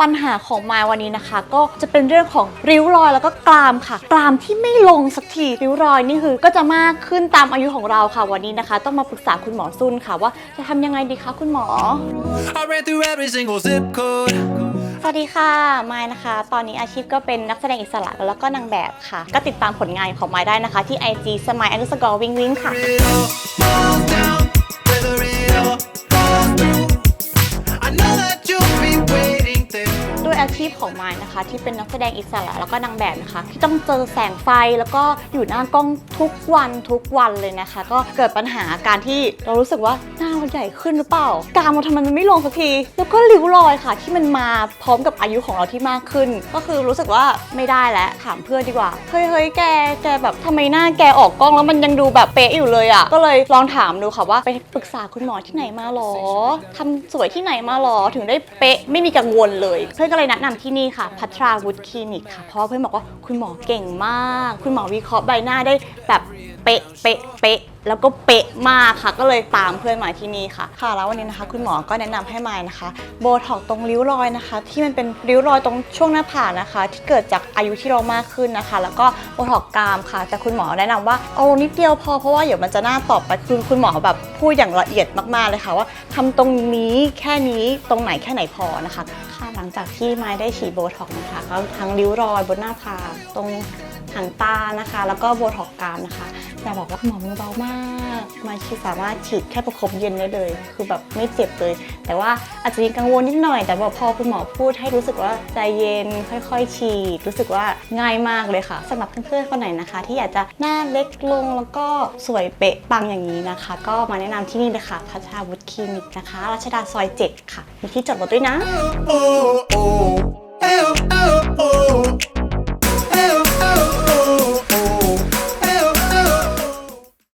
ปัญหาของมายวันนี้นะคะ ก็จะเป็นเรื่องของริ้วรอยแล้วก็กรามค่ะ กรามที่ไม่ลงสักทีริ้วรอยนี่คือ ก็จะมากขึ้นตามอายุของเราค่ะ วันนี้นะคะ ต้องมาปรึกษาคุณหมอซุนค่ะ ว่าจะทำยังไงดีคะคุณหมอ I ran through every single zip code. สวัสดีค่ะมายนะคะ ตอนนี้อาชีพก็เป็นนักแสดงอิสระแล้วก็นางแบบค่ะ ก็ติดตามผลงานของมายได้นะคะ ที่ IG สมัยอนุสกอร์วิงวิงค่ะ It all falls down, whether it all falls through. I know that อาชีพของมายนะคะ ที่เป็นนักแสดงอิสระแล้วก็นางแบบนะคะ ที่ต้องเจอแสงไฟแล้วก็อยู่หน้ากล้องทุกวันทุกวันเลยนะคะ ก็เกิดปัญหาการที่เรารู้สึกว่าหน้าเรา ใหญ่ขึ้นหรือเปล่ากามเราทำไมมันไม่ลงสักที แล้วก็ริ้วรอยค่ะ ที่มันมาพร้อมกับอายุของเราที่มากขึ้น ก็คือรู้สึกว่าไม่ได้แล้วถามเพื่อนดีกว่าเฮ้ยเฮ้ยแกแกแบบทำไมหน้าแกออกกล้องแล้วมันยังดูแบบเป๊ะอยู่เลยอะ่ะก็เลยลองถามดูค่ะว่าไปปรึกษาคุณหมอที่ไหนมาหรอทำสวยที่ไหนมาหรอถึงได้เป๊ะไม่มีกังวลเลย เพื่อนก็เลยแนะนำที่นี่ค่ะพัทราวุฒคลินิกค่ะเพราะว่าเพื่อนบอกว่าคุณหมอเก่งมาก คุณหมอวิเคราะห์ใบหน้าได้แบบเป๊ะเป๊ะเป๊ะ แล้วก็เป๊ะมากค่ะ ก็เลยตามเพื่อนมาที่นี่ค่ะ ค่ะ แล้ววันนี้นะคะ คุณหมอก็แนะนำให้มายนะคะ โบท็อกตรงริ้วรอยนะคะ ที่มันเป็นริ้วรอยตรงช่วงหน้าผากนะคะ ที่เกิดจากอายุที่เรามากขึ้นนะคะ แล้วก็โบท็อกกรามค่ะแต่คุณหมอแนะนำว่าเอานิดเดียวพอเพราะว่าเดี๋ยวมันจะหน้าตอบไปคือคุณหมอแบบพูดอย่างละเอียดมากๆเลยค่ะ ว่าทำตรงนี้แค่นี้ตรงไหนแค่ไหนพอนะคะ ค่ะหลังจากที่มายได้ฉีดโบท็อกนะคะก็ทั้งริ้วรอยบนหน้าผากตรง หางตานะคะ แล้วก็โบท็อกซ์กรามนะคะ แต่บอกว่าคุณหมอมือเบามาก มายฉีดสามารถฉีดแค่ประคบเย็นได้เลย คือแบบไม่เจ็บเลย แต่ว่าอาจจะมีกังวลนิดหน่อย แต่ว่าพอคุณหมอพูดให้รู้สึกว่าใจเย็นค่อย ๆ ฉีด รู้สึกว่าง่ายมากเลยค่ะสำหรับเพื่อนๆคนไหนนะคะ ที่อยากจะหน้าเล็กลงแล้วก็สวยเป๊ะปังอย่างนี้นะคะ ก็มาแนะนำที่นี่เลยค่ะพัชราวุฒิคลินิกนะคะ รัชดาซอย 7 ค่ะ มีที่จอดรถด้วยนะ Oh, oh,